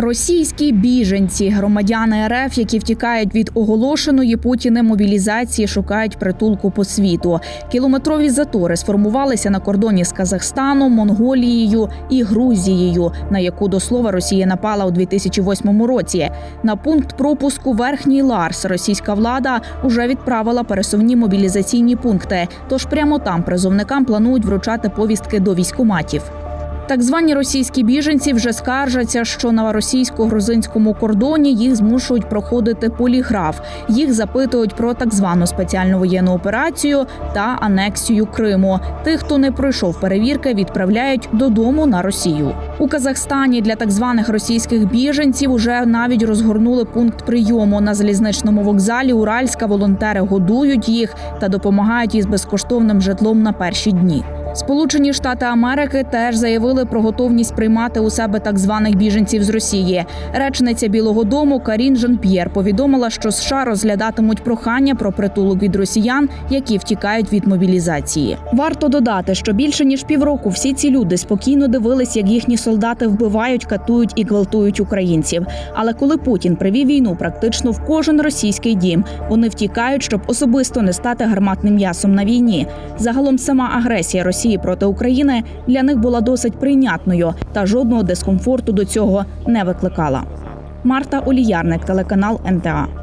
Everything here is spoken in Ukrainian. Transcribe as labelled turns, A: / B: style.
A: Російські біженці, громадяни РФ, які втікають від оголошеної Путіним мобілізації, шукають притулку по світу. Кілометрові затори сформувалися на кордоні з Казахстаном, Монголією і Грузією, на яку до слова Росія напала у 2008 році. На пункт пропуску Верхній Ларс російська влада уже відправила пересувні мобілізаційні пункти. Тож прямо там призовникам планують вручати повістки до військоматів. Так звані російські біженці вже скаржаться, що на російсько-грузинському кордоні їх змушують проходити поліграф. Їх запитують про так звану спеціальну воєнну операцію та анексію Криму. Тих, хто не пройшов перевірки, відправляють додому на Росію. У Казахстані для так званих російських біженців уже навіть розгорнули пункт прийому на залізничному вокзалі. Уральська волонтери годують їх та допомагають із безкоштовним житлом на перші дні. Сполучені Штати Америки теж заявили про готовність приймати у себе так званих біженців з Росії. Речниця Білого Дому Карін Жан-П'єр повідомила, що США розглядатимуть прохання про притулок від росіян, які втікають від мобілізації. Варто додати, що більше ніж півроку всі ці люди спокійно дивились, як їхні солдати вбивають, катують і гвалтують українців. Але коли Путін привів війну практично в кожен російський дім, вони втікають, щоб особисто не стати гарматним м'ясом на війні. Загалом сама агресія Росії проти України для них була досить прийнятною та жодного дискомфорту до цього не викликала. Марта Оліярник, телеканал НТА.